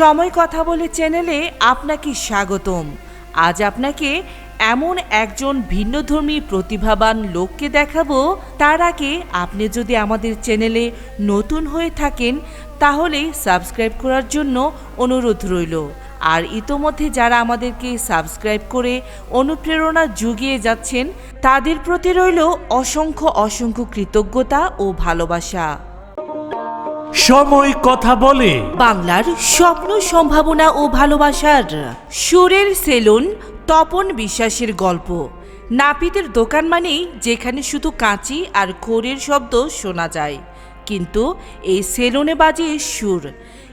সময় কথা বলে চ্যানেলে আপনাকে স্বাগতম। আজ আপনাকে এমন একজন ভিন্নধর্মী প্রতিভাবান লোককে দেখাবো। তার আগে আপনি যদি আমাদের চ্যানেলে নতুন হয়ে থাকেন, তাহলে সাবস্ক্রাইব করার জন্য অনুরোধ রইল। আর ইতোমধ্যে যারা আমাদেরকে সাবস্ক্রাইব করে অনুপ্রেরণা জুগিয়ে যাচ্ছেন, তাদের প্রতি রইল অসংখ্য অসংখ্য কৃতজ্ঞতা ও ভালোবাসা। সময় কথা বলে। বাংলার স্বপ্ন, সম্ভাবনা ও ভালোবাসার সুরের সেলুন তপন বিশ্বাসের গল্প। নাপিতের দোকান মানেই যেখানে শুধু কাঁচি আর খড়ের শব্দ শোনা যায়। কিন্তু এই সেলুনে বাজে সুর।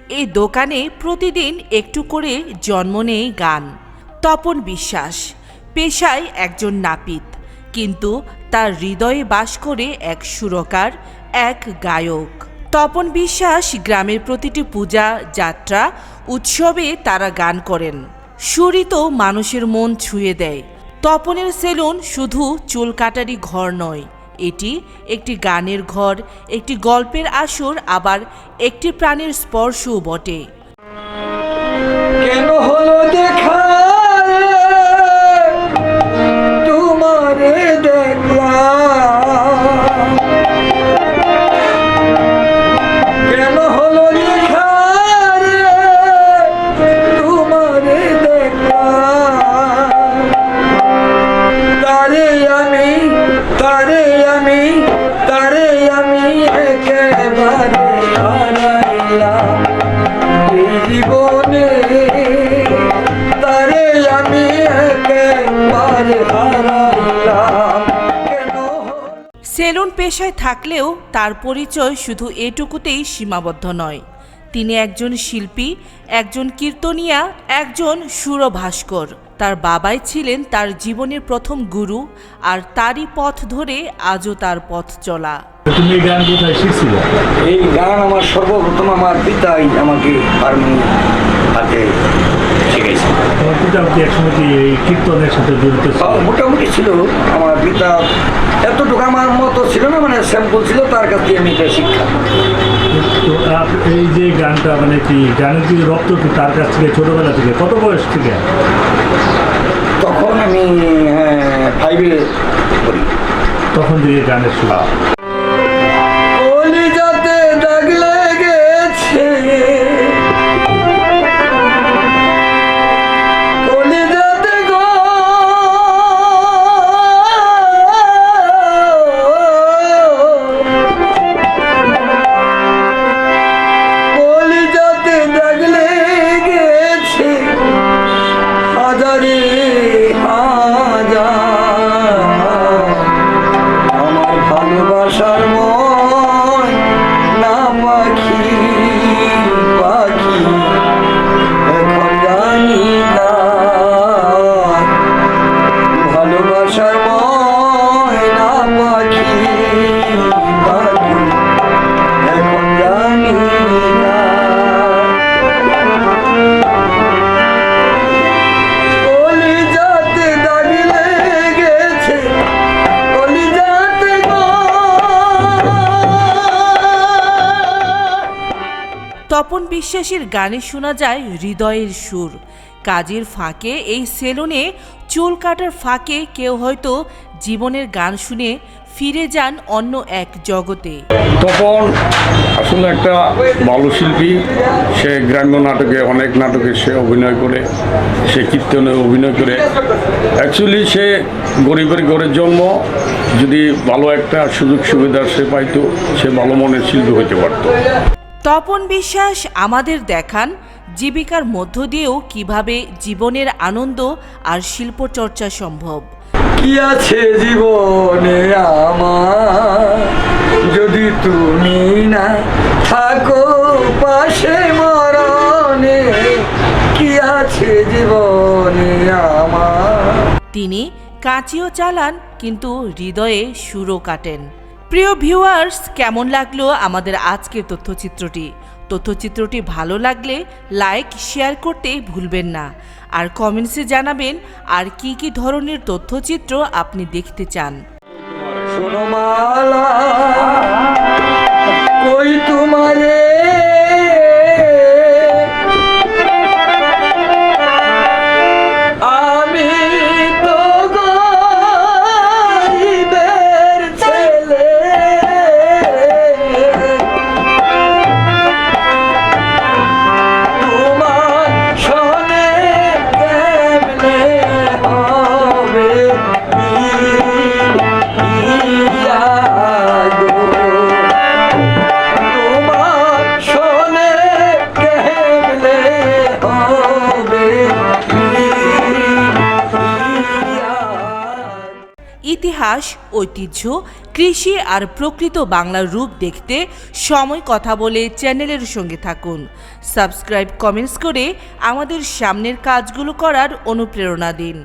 এই দোকানে প্রতিদিন একটু করে জন্ম নেয় গান। তপন বিশ্বাস পেশায় একজন নাপিত, কিন্তু তার হৃদয়ে বাস করে এক সুরকার, এক গায়ক। তপন বিশ্বাস গ্রামের প্রতিটি পূজা, যাত্রা, উৎসবে তারা গান করেন। সুরই তো মানুষের মন ছুঁয়ে দেয়। তপনের সেলুন শুধু চুল কাটারি ঘর নয়, এটি একটি গানের ঘর, একটি গল্পের আসর, আবার একটি প্রাণের স্পর্শও বটে। সেলুন পেশায় থাকলেও তার পরিচয় শুধু এটুকুতেই সীমাবদ্ধ নয়। তিনি একজন শিল্পী, একজন কীর্তনিয়া, একজন সুরভাস্কর। তার বাবাই ছিলেন তার জীবনের প্রথম গুরু আর তারই পথ ধরে আজও তার পথ চলা। তুমি গান কোথায় শিখছিলে? এই গান আমার সর্বপ্রথম আমার পিতাই আমাকে হারমোনিয়াম হাতে শিখাইছে। তোমার পিতা কি একসময় কি এই কীর্তনের সাথে জড়িত ছিল? মোটামুটি ছিল। আমার পিতা এতটুকু আমার মতো ছিল না মানে স্যাম্পল ছিল তার কাছ থেকে আমি শিক্ষা। তো এই যে গানটা মানে কি গানের যে রক্ত কি তার কাছ থেকে ছোটবেলা থেকে কত বয়স থেকে? তখন আমি হ্যাঁ ফাইভে পড়ি। তখন থেকে গানের শুরু। বিশ্বাসের গানে শোনা যায় হৃদয়ের সুর। কাজের ফাঁকে এই সেলুনে চুল কাটার ফাঁকে কেউ হয়তো জীবনের গান শুনে ফিরে যান অন্য এক জগতে। তপন আসলে একটা ভালো শিল্পী। সে গ্রাম্য নাটকে, অনেক নাটকে সে অভিনয় করে, সে কীর্তনে অভিনয় করে। অ্যাকচুয়ালি সে গরিবের ঘরের জন্ম। যদি ভালো একটা সুযোগ সুবিধা সে পাইতো, সে ভালো মনের শিল্পী হতে পারতো। তপন বিশ্বাস আমাদের দেখান জীবিকার মধ্য দিয়েও কীভাবে জীবনের আনন্দ আর শিল্পচর্চা সম্ভব। কি আছে জীবনে আমার? যদি তুমি না থাকো পাশে মরণে কি আছে জীবনে আমার? তিনি কাঁচিও চালান কিন্তু হৃদয়ে সুরও কাটেন। প্রিয় ভিউয়ার্স, কেমন লাগল আমাদের আজকের তথ্যচিত্রটি? তথ্যচিত্রটি ভালো লাগলে লাইক, শেয়ার করতে ভুলবেন না। আর কমেন্টসে জানাবেন, আর কি কি ধরনের তথ্যচিত্র আপনি দেখতে চান। তোমারে? ইতিহাস, ঐতিহ্য, কৃষি আর প্রকৃত বাংলার রূপ দেখতে সময় কথা বলে চ্যানেলের সঙ্গে থাকুন। সাবস্ক্রাইব কমেন্টস করে আমাদের সামনের কাজগুলো করার অনুপ্রেরণা দিন।